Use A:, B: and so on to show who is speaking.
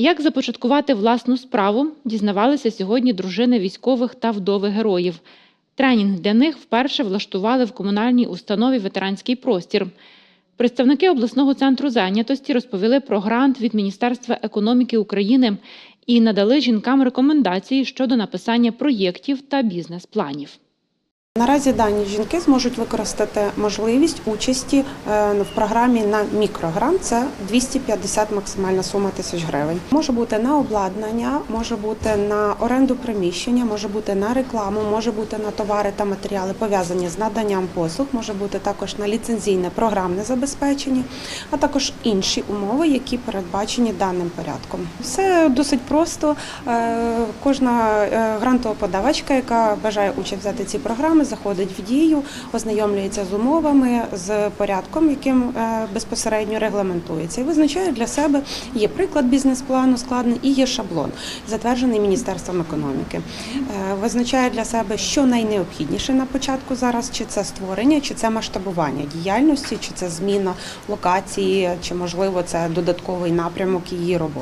A: Як започаткувати власну справу, дізнавалися сьогодні дружини військових та вдови героїв. Тренінг для них вперше влаштували в комунальній установі Ветеранський простір. Представники обласного центру зайнятості розповіли про грант від Міністерства економіки України і надали жінкам рекомендації щодо написання проєктів та бізнес-планів.
B: Наразі дані жінки зможуть використати можливість участі е, в програмі на мікрогрант. Це 250 максимальна сума тисяч гривень. Може бути на обладнання, може бути на оренду приміщення, може бути на рекламу, може бути на товари та матеріали пов'язані з наданням послуг, може бути також на ліцензійне програмне забезпечення, а також інші умови, які передбачені даним порядком. Все досить просто. Е, Кожна е, грантова подавачка, яка бажає участь взяти ці програми, заходить в дію, ознайомлюється з умовами, з порядком, яким е, безпосередньо регламентується, і визначає для себе є приклад бізнес-плану складений і є шаблон, затверджений Міністерством економіки. Е, Визначає для себе, що найнеобхідніше на початку зараз, чи це створення, чи це масштабування діяльності, чи це зміна локації, чи можливо це додатковий напрямок її роботи.